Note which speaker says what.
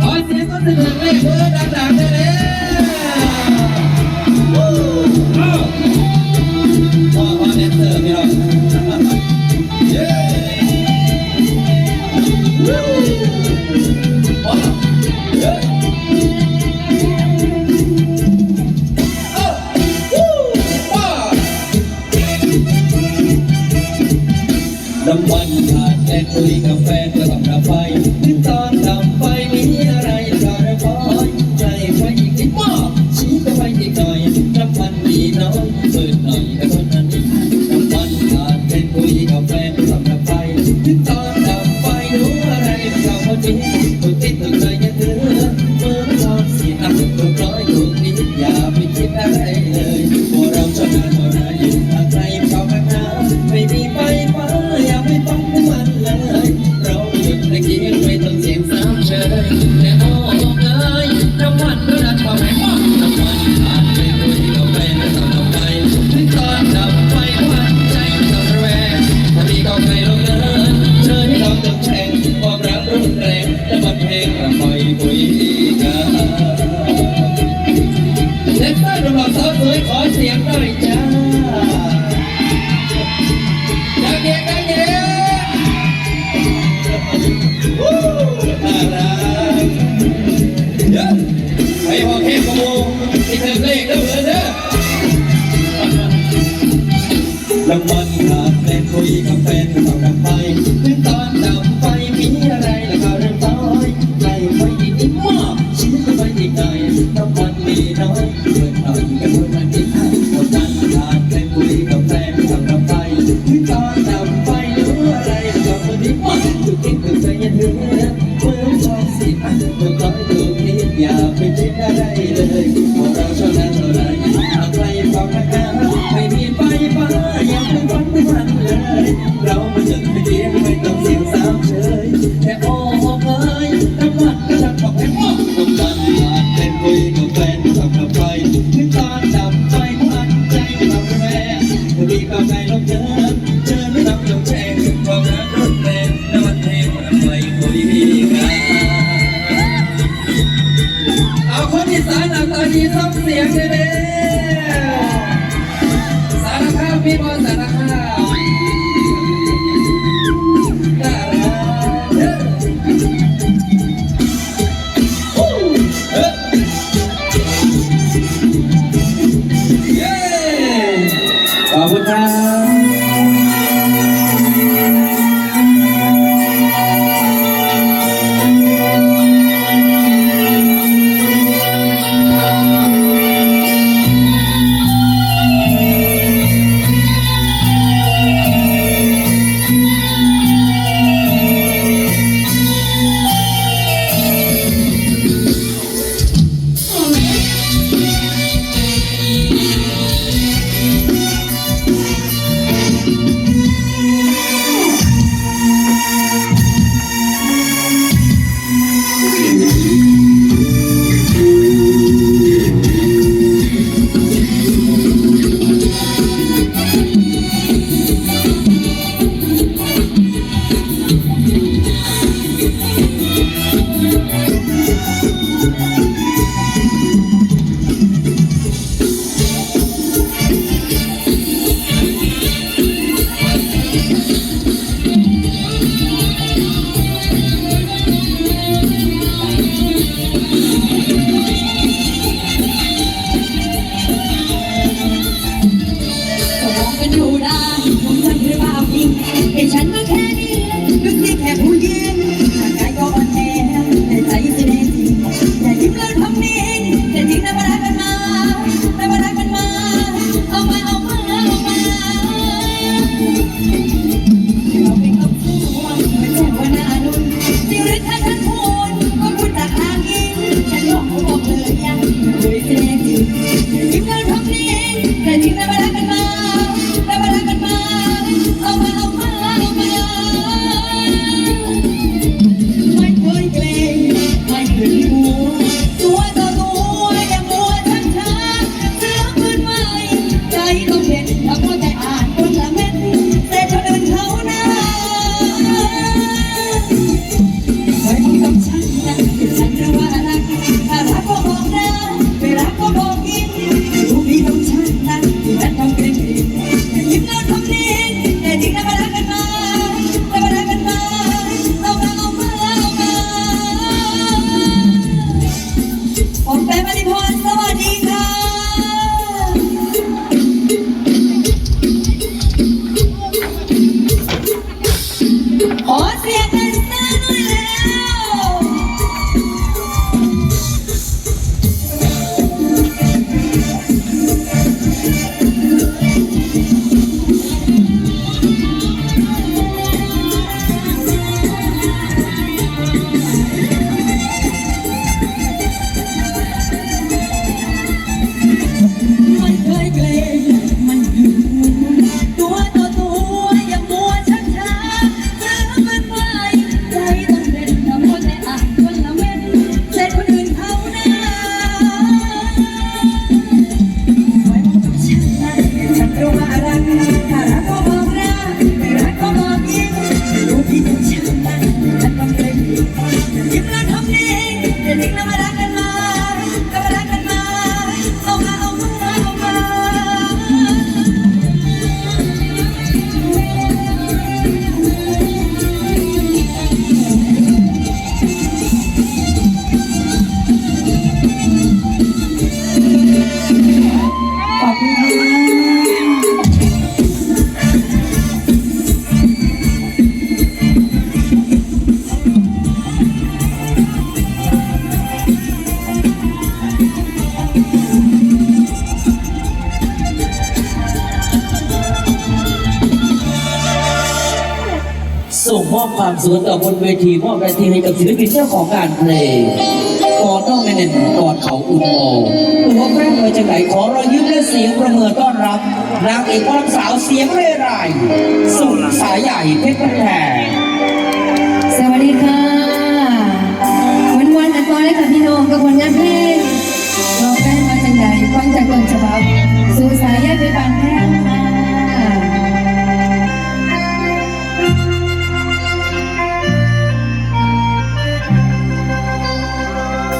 Speaker 1: ขอเสียงก็ถึเลขเอร์ดังๆได้เลยขอขอเด็กเสิร์ฟพี่น้องเย้ขอเย้ You. ถึงไม่เจียงไม่ต้องเสียงสาวเฉยแค่โอ้โหเอ้ยทั้งวัก็ทั้งกับแองกับมัาจเป็นคุยกับแฟนสับกับไปนึกตาจำใจพันใจไม่ทำแม่เธอมีกาแฟลงเดิเจอไม่ทำจงแช่งความรักรุนแรงน้ำมันเทมันไปคุยกันเอาคนอีสานหลตอนนี้ต้องเสียงเลยดสารคามพี่บอสารค เห็ฉันก็แค่นี้ดูสิแค่ผู้หญิงร่างกายก็อ่อนแอแต่ใจสิเนสิอย่ายิ้มแลินทำนี้แต่จริงนะมารักกันมาแารักกันมา เอามาเอามาเอามาวไม่ใช่วันอนุนจริหรือถ้าฉันพูดก็พูดจากทางอิฉันบอเขาบอกเลยยังด้วยสิเนสิอย่ายิ้
Speaker 2: มแลินทำนี้แต่จริงนะมารักกันมา ลูกเห็นทำไม ค
Speaker 1: วามสุขต่อบนเวทีมอบเวทีให้กับศิลปินเจ้าของงานเพลงกอดน้องแม่เน่นกอดเขาอุ่นโอหรือว่าแม่มาจากไหนขอรอยยิ้มและเสียงประเมินต้อนรับนางเอกความสาวเสียงเร่ไรายสุดสายใหญ่เพชรบ้านแพง
Speaker 2: สวัสดีค่ะวันวันๆกันต่อเลยค่ะพี่น้องกับผลงานเพลง